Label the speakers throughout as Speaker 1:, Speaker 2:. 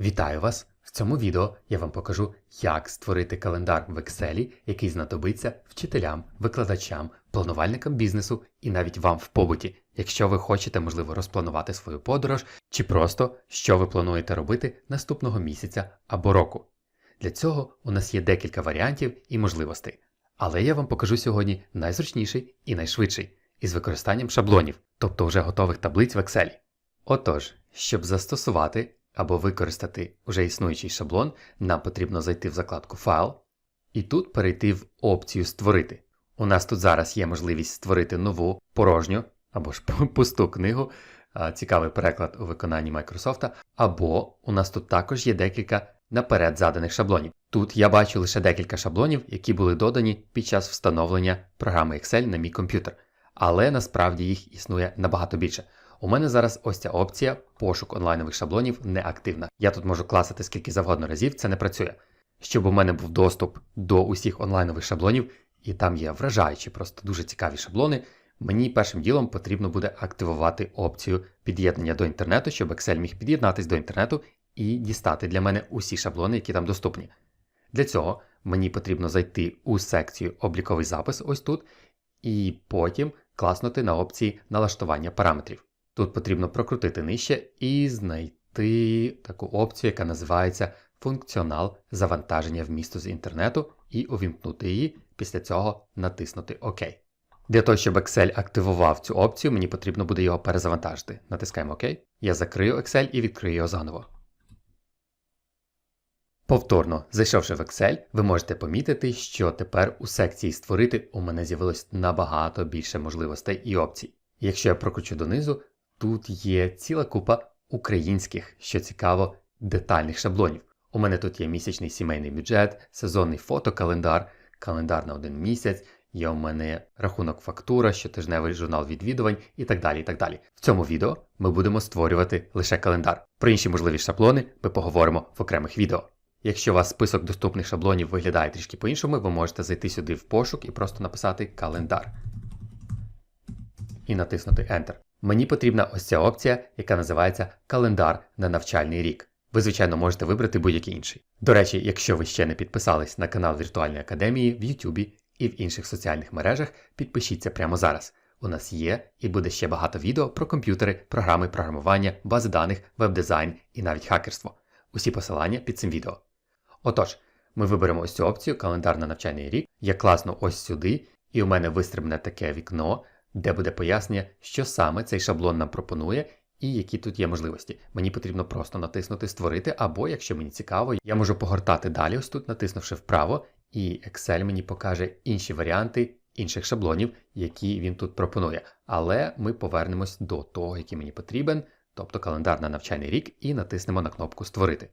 Speaker 1: Вітаю вас! В цьому відео я вам покажу, як створити календар в Excel, який знадобиться вчителям, викладачам, планувальникам бізнесу і навіть вам в побуті, якщо ви хочете, можливо, розпланувати свою подорож, чи просто що ви плануєте робити наступного місяця або року. Для цього у нас є декілька варіантів і можливостей. Але я вам покажу сьогодні найзручніший і найшвидший із використанням шаблонів, тобто вже готових таблиць в Excel. Отож, щоб застосувати або використати вже існуючий шаблон, нам потрібно зайти в закладку Файл і тут перейти в опцію Створити. У нас тут зараз є можливість створити нову порожню або ж пусту книгу, цікавий переклад у виконанні Microsoft, або у нас тут також є декілька наперед заданих шаблонів. Тут я бачу лише декілька шаблонів, які були додані під час встановлення програми Excel на мій комп'ютер, але насправді їх існує набагато більше. У мене зараз ось ця опція пошук онлайнових шаблонів не активна. Я тут можу класити скільки завгодно разів, це не працює. Щоб у мене був доступ до усіх онлайнових шаблонів, і там є вражаючі, просто дуже цікаві шаблони, мені першим ділом потрібно буде активувати опцію під'єднання до інтернету, щоб Excel міг під'єднатись до інтернету і дістати для мене усі шаблони, які там доступні. Для цього мені потрібно зайти у секцію обліковий запис ось тут, і потім класнути на опції налаштування параметрів. Тут потрібно прокрутити нижче і знайти таку опцію, яка називається функціонал завантаження вмісту з інтернету, і увімкнути її, після цього натиснути ОК. Для того, щоб Excel активував цю опцію, мені потрібно буде його перезавантажити. Натискаємо ОК. Я закрию Excel і відкрию його заново. Повторно, зайшовши в Excel, ви можете помітити, що тепер у секції Створити у мене з'явилось набагато більше можливостей і опцій. Якщо я прокручу донизу, тут є ціла купа українських, що цікаво, детальних шаблонів. У мене тут є місячний сімейний бюджет, сезонний фотокалендар, календар на один місяць, є у мене рахунок фактура, щотижневий журнал відвідувань і так далі. і так далі. В цьому відео ми будемо створювати лише календар. Про інші можливі шаблони ми поговоримо в окремих відео. Якщо у вас список доступних шаблонів виглядає трішки по-іншому, ви можете зайти сюди в пошук і просто написати календар. І натиснути Enter. Мені потрібна ось ця опція, яка називається Календар на навчальний рік. Ви, звичайно, можете вибрати будь-який інший. До речі, якщо ви ще не підписались на канал Віртуальної академії в YouTube і в інших соціальних мережах, підпишіться прямо зараз. У нас є і буде ще багато відео про комп'ютери, програми програмування, бази даних, веб-дизайн і навіть хакерство. Усі посилання під цим відео. Отож, ми виберемо ось цю опцію календар на навчальний рік. Я класно ось сюди, і у мене вистрибне таке вікно, де буде пояснення, що саме цей шаблон нам пропонує і які тут є можливості. Мені потрібно просто натиснути Створити, або, якщо мені цікаво, я можу погортати далі, ось тут, натиснувши вправо, і Excel мені покаже інші варіанти інших шаблонів, які він тут пропонує. Але ми повернемось до того, який мені потрібен, тобто календар на навчальний рік, і натиснемо на кнопку Створити.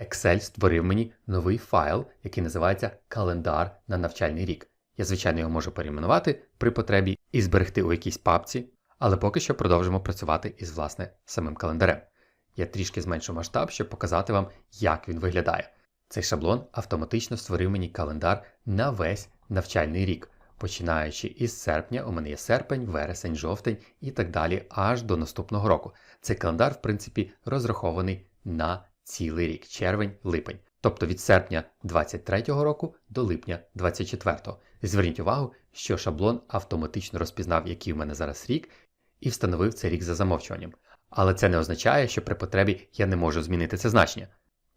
Speaker 1: Excel створив мені новий файл, який називається Календар на навчальний рік. Я, звичайно, його можу перейменувати при потребі і зберегти у якійсь папці, але поки що продовжимо працювати із власне самим календарем. Я трішки зменшу масштаб, щоб показати вам, як він виглядає. Цей шаблон автоматично створив мені календар на весь навчальний рік, починаючи із серпня, у мене є серпень, вересень, жовтень і так далі, аж до наступного року. Цей календар, в принципі, розрахований на цілий рік червень-липень, тобто від серпня 23-го року до липня 24-го. Зверніть увагу, що шаблон автоматично розпізнав, який у мене зараз рік, і встановив цей рік за замовчуванням. Але це не означає, що при потребі я не можу змінити це значення.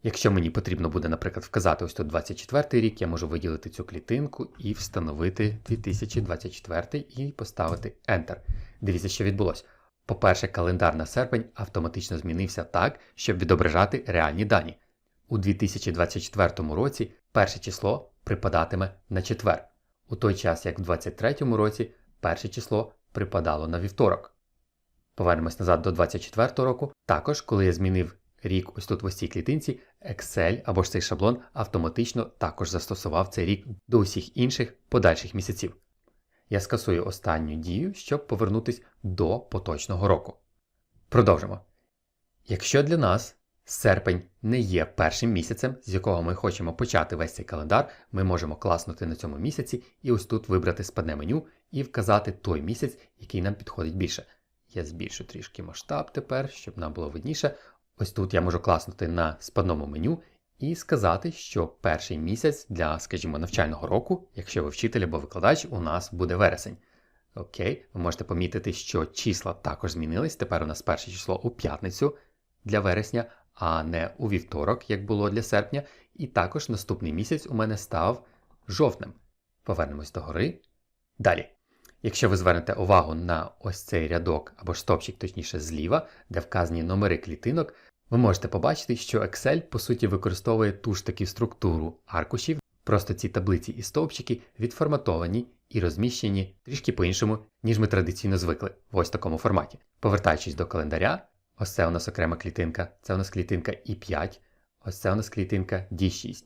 Speaker 1: Якщо мені потрібно буде, наприклад, вказати ось тут 24 рік, я можу виділити цю клітинку і встановити 2024 і поставити Enter. Дивіться, що відбулося. По-перше, календар на серпень автоматично змінився так, щоб відображати реальні дані. У 2024 році перше число припадатиме на четвер, у той час як в 2023 році перше число припадало на вівторок. Повернемось назад до 2024 року. Також, коли я змінив рік ось тут в ось цій клітинці, Excel або ж цей шаблон автоматично також застосував цей рік до усіх інших подальших місяців. Я скасую останню дію, щоб повернутися до поточного року. Продовжимо. Якщо для нас серпень не є першим місяцем, з якого ми хочемо почати весь цей календар, ми можемо класнути на цьому місяці і ось тут вибрати спадне меню і вказати той місяць, який нам підходить більше. Я збільшу трішки масштаб тепер, щоб нам було видніше. Ось тут я можу класнути на спадному меню і сказати, що перший місяць для, скажімо, навчального року, якщо ви вчитель або викладач, у нас буде вересень. Окей, ви можете помітити, що числа також змінились. Тепер у нас перше число у п'ятницю для вересня, а не у вівторок, як було для серпня. І також наступний місяць у мене став жовтнем. Повернемось до гори. Далі. Якщо ви звернете увагу на ось цей рядок або ж стопчик, точніше зліва, де вказані номери клітинок, ви можете побачити, що Excel по суті використовує ту ж таки структуру аркушів, просто ці таблиці і стовпчики відформатовані і розміщені трішки по-іншому, ніж ми традиційно звикли в ось такому форматі. Повертаючись до календаря, ось це у нас окрема клітинка, це у нас клітинка І5, ось це у нас клітинка D6,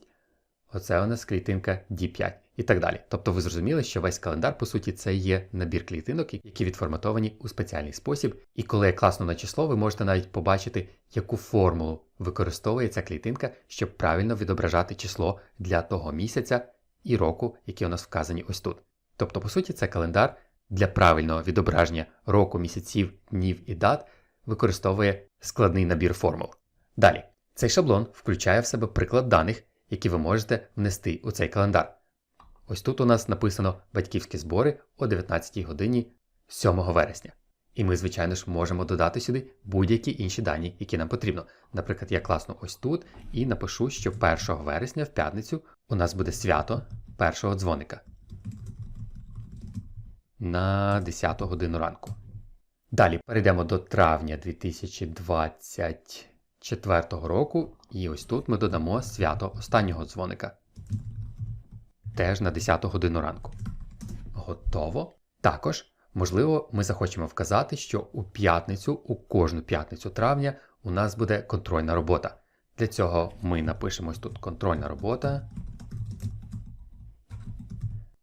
Speaker 1: оце у нас клітинка D5 і так далі. Тобто ви зрозуміли, що весь календар, по суті, це є набір клітинок, які відформатовані у спеціальний спосіб. І коли я класно на число, ви можете навіть побачити, яку формулу використовує ця клітинка, щоб правильно відображати число для того місяця і року, які у нас вказані ось тут. Тобто, по суті, це календар для правильного відображення року, місяців, днів і дат використовує складний набір формул. Далі, цей шаблон включає в себе приклад даних, які ви можете внести у цей календар. Ось тут у нас написано батьківські збори о 19 годині 7 вересня. І ми, звичайно ж, можемо додати сюди будь-які інші дані, які нам потрібно. Наприклад, я класно ось тут і напишу, що 1 вересня в п'ятницю у нас буде свято першого дзвоника на 10 годину ранку. Далі перейдемо до травня 2024 року, і ось тут ми додамо свято останнього дзвоника. Теж на 10 годину ранку. Готово. Також, можливо, ми захочемо вказати, що у п'ятницю, у кожну п'ятницю травня, у нас буде контрольна робота. Для цього ми напишемо ось тут контрольна робота.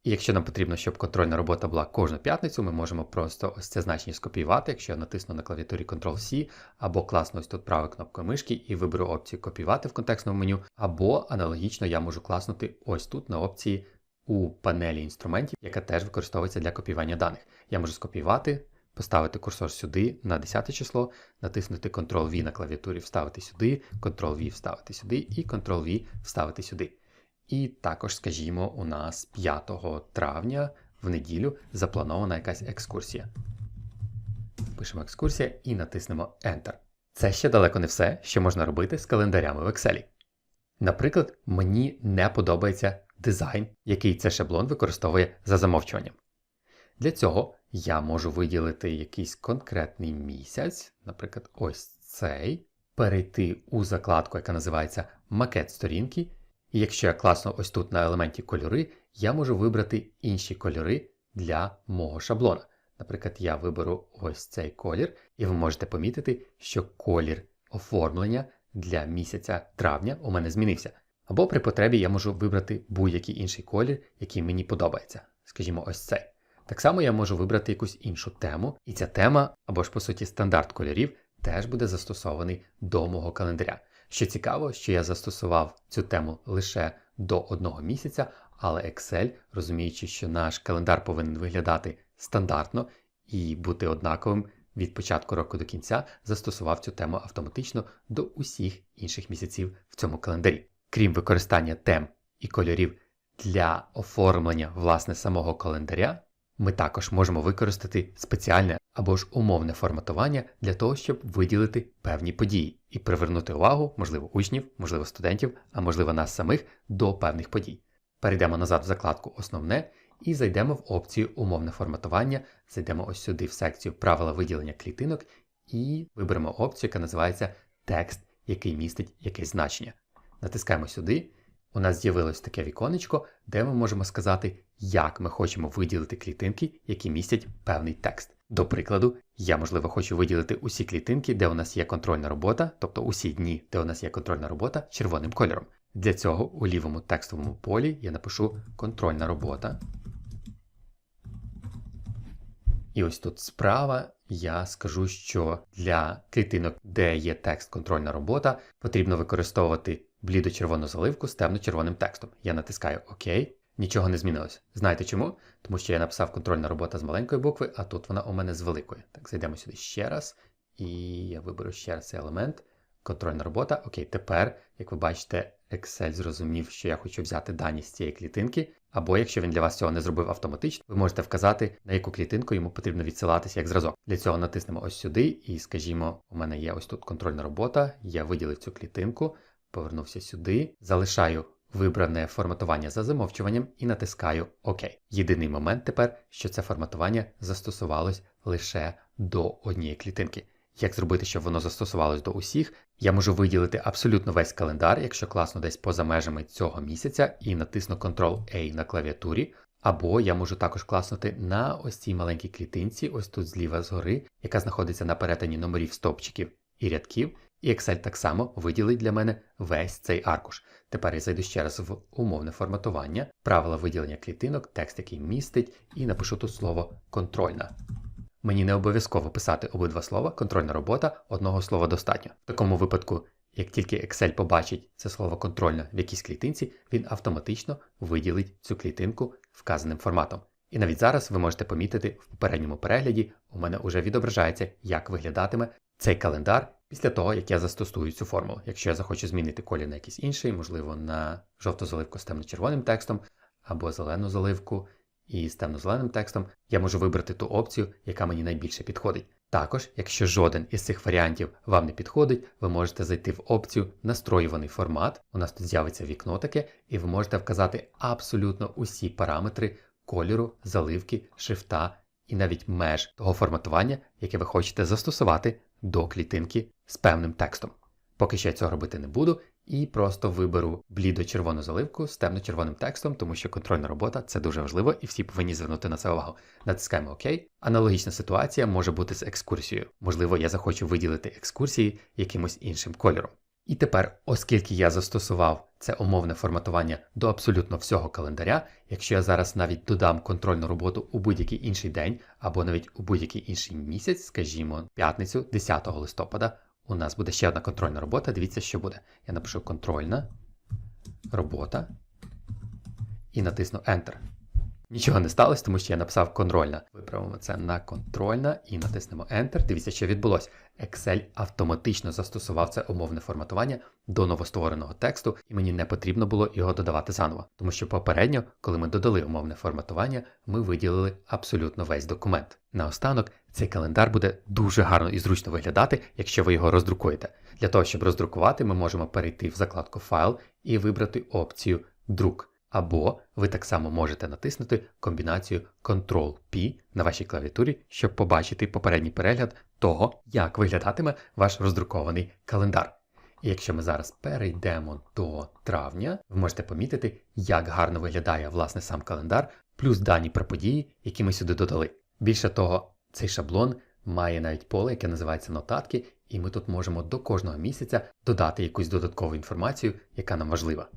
Speaker 1: І якщо нам потрібно, щоб контрольна робота була кожну п'ятницю, ми можемо просто ось це значення скопіювати, якщо я натисну на клавіатурі Ctrl-C, або класно ось тут правою кнопкою мишки і виберу опцію копіювати в контекстному меню, або аналогічно я можу класнути ось тут на опції у панелі інструментів, яка теж використовується для копіювання даних. Я можу скопіювати, поставити курсор сюди на 10 число, натиснути Ctrl-V на клавіатурі, вставити сюди, Ctrl-V вставити сюди і Ctrl-V вставити сюди. І також, скажімо, у нас 5 травня в неділю запланована якась екскурсія. Пишемо екскурсія і натиснемо Enter. Це ще далеко не все, що можна робити з календарями в Excel. Наприклад, мені не подобається дизайн, який цей шаблон використовує за замовчуванням. Для цього я можу виділити якийсь конкретний місяць, наприклад, ось цей, перейти у закладку, яка називається Макет сторінки. І якщо я класно ось тут на елементі кольори, я можу вибрати інші кольори для мого шаблона. Наприклад, я виберу ось цей колір, і ви можете помітити, що колір оформлення для місяця травня у мене змінився. Або при потребі я можу вибрати будь-який інший колір, який мені подобається. Скажімо, ось цей. Так само я можу вибрати якусь іншу тему, і ця тема, або ж по суті стандарт кольорів, теж буде застосований до мого календаря. Що цікаво, що я застосував цю тему лише до одного місяця, але Excel, розуміючи, що наш календар повинен виглядати стандартно і бути однаковим від початку року до кінця, застосував цю тему автоматично до усіх інших місяців в цьому календарі. Крім використання тем і кольорів для оформлення власне самого календаря, ми також можемо використати спеціальне або ж умовне форматування для того, щоб виділити певні події і привернути увагу, можливо, учнів, можливо, студентів, а можливо нас самих до певних подій. Перейдемо назад в закладку Основне і зайдемо в опцію Умовне форматування, зайдемо ось сюди в секцію Правила виділення клітинок і виберемо опцію, яка називається Текст, який містить якесь значення. Натискаємо сюди. У нас з'явилось таке віконечко, де ми можемо сказати, як ми хочемо виділити клітинки, які містять певний текст. До прикладу, я, можливо, хочу виділити усі клітинки, де у нас є контрольна робота, тобто усі дні, де у нас є контрольна робота червоним кольором. Для цього у лівому текстовому полі я напишу контрольна робота. І ось тут справа я скажу, що для клітинок, де є текст контрольна робота, потрібно використовувати блідо-червону заливку з темно-червоним текстом. Я натискаю ОК. Нічого не змінилось. Знаєте чому? Тому що я написав контрольна робота з маленької букви, а тут вона у мене з великої. Так, зайдемо сюди ще раз. І я виберу ще раз цей елемент. контрольна робота. Окей, тепер, як ви бачите, Excel зрозумів, що я хочу взяти дані з цієї клітинки. Або якщо він для вас цього не зробив автоматично, ви можете вказати, на яку клітинку йому потрібно відсилатися як зразок. Для цього натиснемо ось сюди, і скажімо, у мене є ось тут контрольна робота. Я виділив цю клітинку, повернувся сюди, залишаю вибране форматування за замовчуванням і натискаю ОК. Єдиний момент тепер, що це форматування застосувалось лише до однієї клітинки. Як зробити, щоб воно застосувалось до усіх? Я можу виділити абсолютно весь календар, якщо класно десь поза межами цього місяця, і натисну Ctrl-A на клавіатурі. Або я можу також класнути на ось цій маленькій клітинці, ось тут зліва згори, яка знаходиться на перетині номерів стовпчиків і рядків. І Excel так само виділить для мене весь цей аркуш. Тепер я зайду ще раз в умовне форматування, правила виділення клітинок, текст, який містить, і напишу тут слово контрольна. Мені не обов'язково писати обидва слова, контрольна робота, одного слова достатньо. В такому випадку, як тільки Excel побачить це слово контрольна в якійсь клітинці, він автоматично виділить цю клітинку вказаним форматом. І навіть зараз ви можете помітити в попередньому перегляді, у мене вже відображається, як виглядатиме цей календар після того, як я застосую цю формулу. Якщо я захочу змінити колір на якийсь інший, можливо, на жовту заливку з темно-червоним текстом або зелену заливку і з темно-зеленим текстом, я можу вибрати ту опцію, яка мені найбільше підходить. Також, якщо жоден із цих варіантів вам не підходить, ви можете зайти в опцію Настроюваний формат. У нас тут з'явиться вікно таке, і ви можете вказати абсолютно усі параметри кольору, заливки, шрифта і навіть меж того форматування, яке ви хочете застосувати до клітинки з певним текстом. Поки що я цього робити не буду, і просто виберу блідо-червону заливку з темно-червоним текстом, тому що контрольна робота це дуже важливо, і всі повинні звернути на це увагу. Натискаємо ОК. Аналогічна ситуація може бути з екскурсією. Можливо, я захочу виділити екскурсії якимось іншим кольором. І тепер, оскільки я застосував це умовне форматування до абсолютно всього календаря, якщо я зараз навіть додам контрольну роботу у будь-який інший день або навіть у будь-який інший місяць, скажімо, п'ятницю 10 листопада, у нас буде ще одна контрольна робота. Дивіться, що буде. Я напишу контрольна робота і натисну Enter. Нічого не сталося, тому що я написав контрольна. Виправимо це на контрольна і натиснемо Enter. Дивіться, що відбулося. Excel автоматично застосував це умовне форматування до новоствореного тексту, і мені не потрібно було його додавати заново. Тому що попередньо, коли ми додали умовне форматування, ми виділили абсолютно весь документ. Наостанок, цей календар буде дуже гарно і зручно виглядати, якщо ви його роздрукуєте. Для того, щоб роздрукувати, ми можемо перейти в закладку Файл і вибрати опцію Друк. Або ви так само можете натиснути комбінацію Ctrl-P на вашій клавіатурі, щоб побачити попередній перегляд того, як виглядатиме ваш роздрукований календар. І якщо ми зараз перейдемо до травня, ви можете помітити, як гарно виглядає власне сам календар, плюс дані про події, які ми сюди додали. Більше того, цей шаблон має навіть поле, яке називається нотатки, і ми тут можемо до кожного місяця додати якусь додаткову інформацію, яка нам важлива.